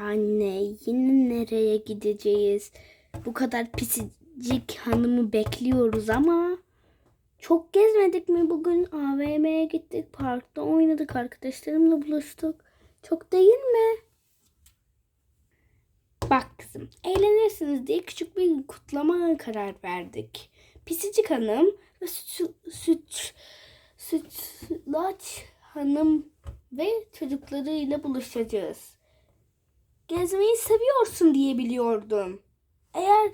Anne yine nereye gideceğiz? Bu kadar pisicik hanımı bekliyoruz ama çok gezmedik mi bugün? AVM'ye gittik, parkta oynadık, arkadaşlarımla buluştuk. Çok değil mi? Bak kızım, eğlenirsiniz diye küçük bir kutlama karar verdik. Pisicik hanım ve süt, süt, sütlaç hanım ve çocuklarıyla buluşacağız. Gezmeyi seviyorsun diye biliyordum. Eğer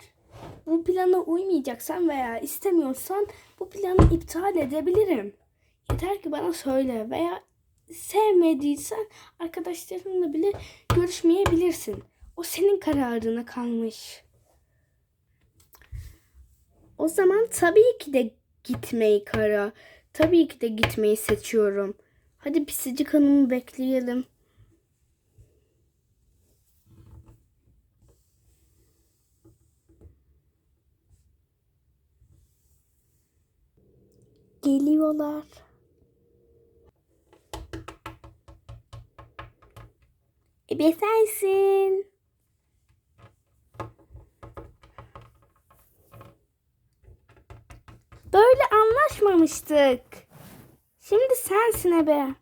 bu plana uymayacaksan veya istemiyorsan bu planı iptal edebilirim. Yeter ki bana söyle veya sevmediysen arkadaşlarınla bile görüşmeyebilirsin. O senin kararına kalmış. O zaman tabii ki de gitmeyi kara. Tabii ki de gitmeyi seçiyorum. Hadi pisicik hanımı bekleyelim. Geliyorlar. Ebe sensin. Böyle anlaşmamıştık. Şimdi sensin Ebe.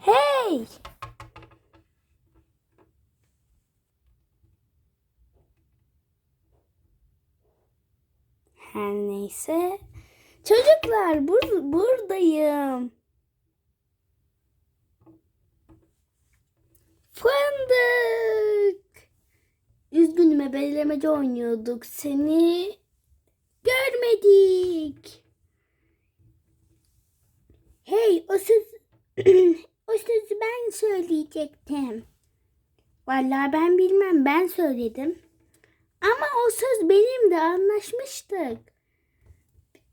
Hey! Her neyse. Çocuklar bur buradayım. Fındık. Üzgünüm ebelemece oynuyorduk. Seni görmedik. Hey o söz o sözü ben söyleyecektim. Vallahi ben bilmem ben söyledim. Ama o söz benim de anlaşmıştık.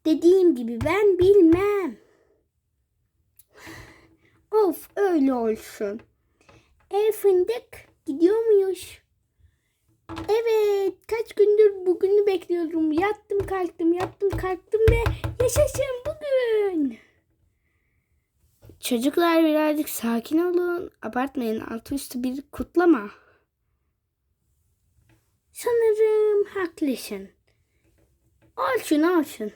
Dediğim gibi ben bilmem. Of öyle olsun. E fındık gidiyor muyuz? Evet kaç gündür bugünü bekliyorum. Yattım kalktım yattım kalktım ve yaşasın bugün. Çocuklar birazcık sakin olun. Abartmayın altı üstü bir kutlama. Sanırım haklısın. Olsun olsun.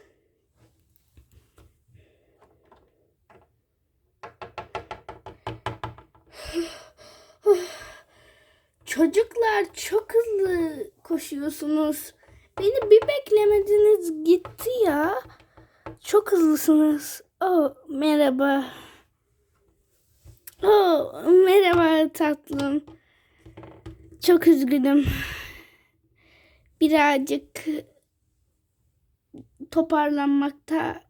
Çocuklar çok hızlı koşuyorsunuz. Beni bir beklemediniz gitti ya. Çok hızlısınız. Oh merhaba. Oh merhaba tatlım. Çok üzgünüm. Birazcık toparlanmakta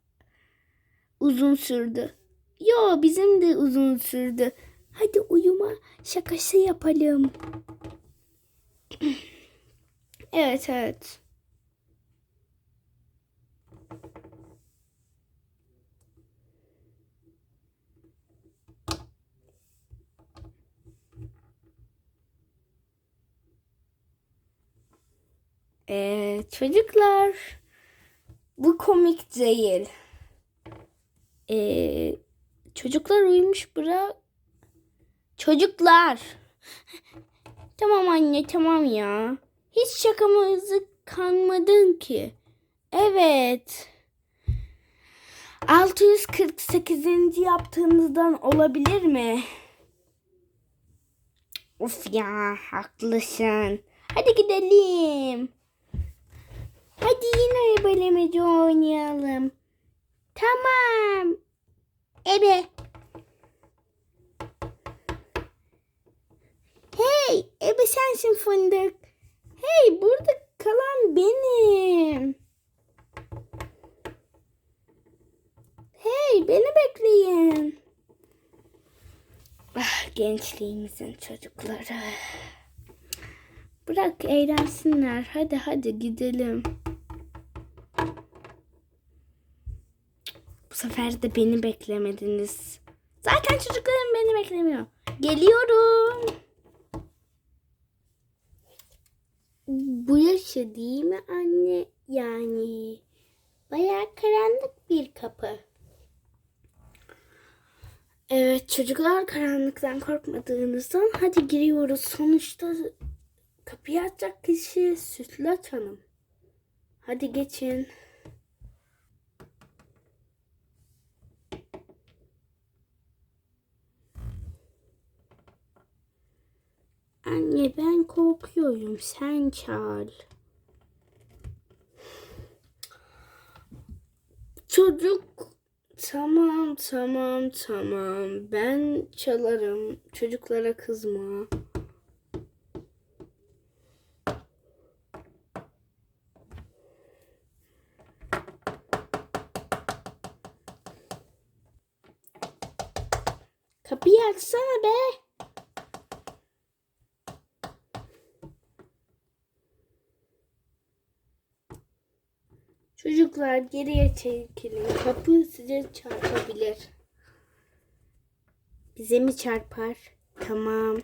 uzun sürdü. Yo bizim de uzun sürdü. Hadi uyuma şakası yapalım. Evet evet. Ee, çocuklar bu komik değil. Ee, çocuklar uyumuş bırak. Çocuklar. Tamam anne tamam ya. Hiç şakamızı kanmadın ki. Evet. 648. yaptığınızdan olabilir mi? Of ya haklısın. Hadi gidelim. Hadi yine ebelemeci oynayalım. Tamam. Ebe. Hey, Fındık. Hey, burada kalan benim. Hey, beni bekleyin. Ah, gençliğimizin çocukları. Bırak eğlensinler. Hadi hadi gidelim. Bu sefer de beni beklemediniz. Zaten çocuklarım beni beklemiyor. Geliyorum. Bu yaşa değil mi anne? Yani bayağı karanlık bir kapı. Evet çocuklar karanlıktan korkmadığınızdan hadi giriyoruz. Sonuçta kapıyı açacak kişi Sütlaç Hanım. Hadi geçin. Anne ben korkuyorum. Sen çal. Çocuk tamam tamam tamam ben çalarım çocuklara kızma. Kapıyı açsana be. Çocuklar geriye çekilin. Kapı size çarpabilir. Bize mi çarpar? Tamam.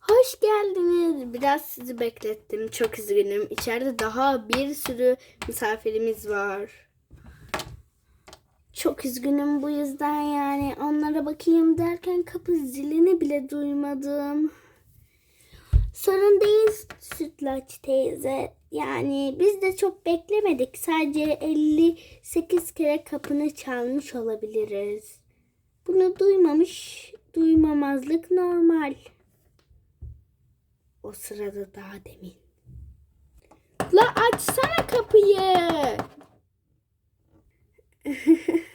Hoş geldiniz. Biraz sizi beklettim. Çok üzgünüm. İçeride daha bir sürü misafirimiz var. Çok üzgünüm bu yüzden yani onlara bakayım derken kapı zilini bile duymadım. Sorun değil Sütlaç teyze. Yani biz de çok beklemedik. Sadece 58 kere kapını çalmış olabiliriz. Bunu duymamış, duymamazlık normal. O sırada daha demin. La açsana kapıyı.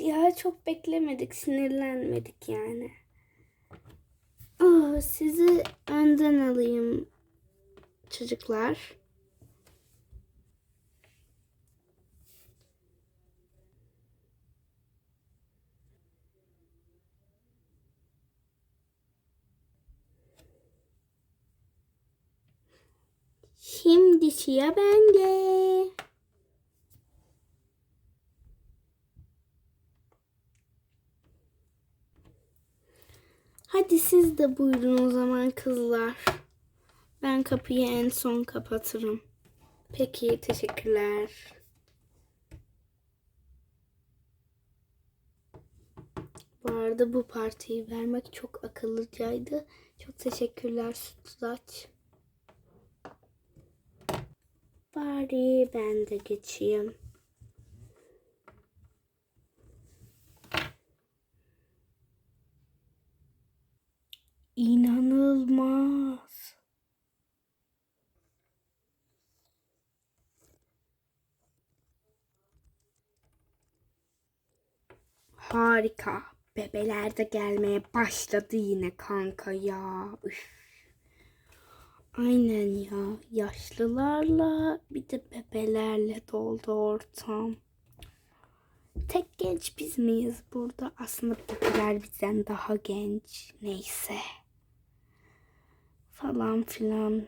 ya çok beklemedik, sinirlenmedik yani. Oh, sizi önden alayım çocuklar. Şimdi sıra bende. Hadi siz de buyurun o zaman kızlar. Ben kapıyı en son kapatırım. Peki teşekkürler. Bu arada bu partiyi vermek çok akıllıcaydı. Çok teşekkürler Sütlaç. Bari ben de geçeyim. İnanılmaz. Harika. Bebeler de gelmeye başladı yine kanka ya. Üf. Aynen ya. Yaşlılarla bir de bebelerle doldu ortam. Tek genç biz miyiz burada? Aslında bebeler bizden daha genç. Neyse. Falan filan.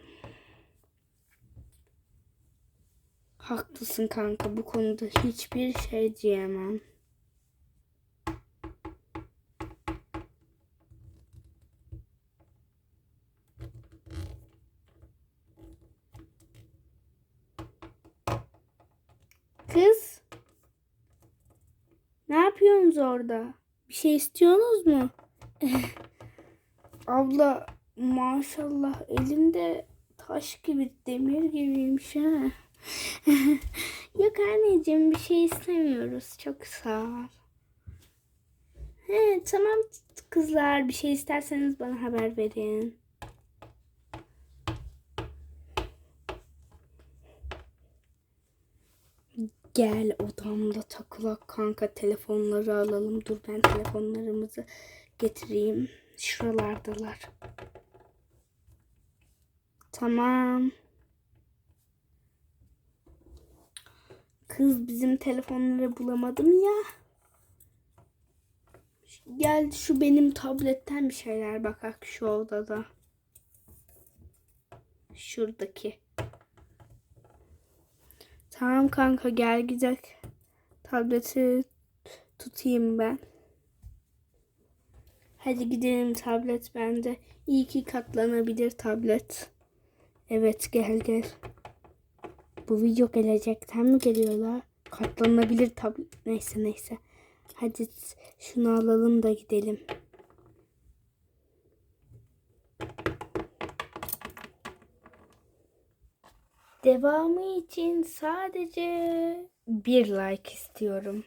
Haklısın kanka bu konuda hiçbir şey diyemem. Kız. Ne yapıyorsunuz orada? Bir şey istiyorsunuz mu? Abla maşallah elinde taş gibi demir gibiymiş ha. Yok anneciğim bir şey istemiyoruz. Çok sağ ol. He, tamam kızlar bir şey isterseniz bana haber verin. Gel odamda takılak kanka telefonları alalım. Dur ben telefonlarımızı getireyim. Şuralardalar. Tamam. Kız bizim telefonları bulamadım ya. Gel şu benim tabletten bir şeyler bakak şu odada. Şuradaki. Tamam kanka gel güzel. Tableti tutayım ben. Hadi gidelim tablet bende. İyi ki katlanabilir tablet. Evet gel gel. Bu video gelecekten mi geliyorlar? Katlanabilir tabi. Neyse neyse. Hadi şunu alalım da gidelim. Devamı için sadece bir like istiyorum.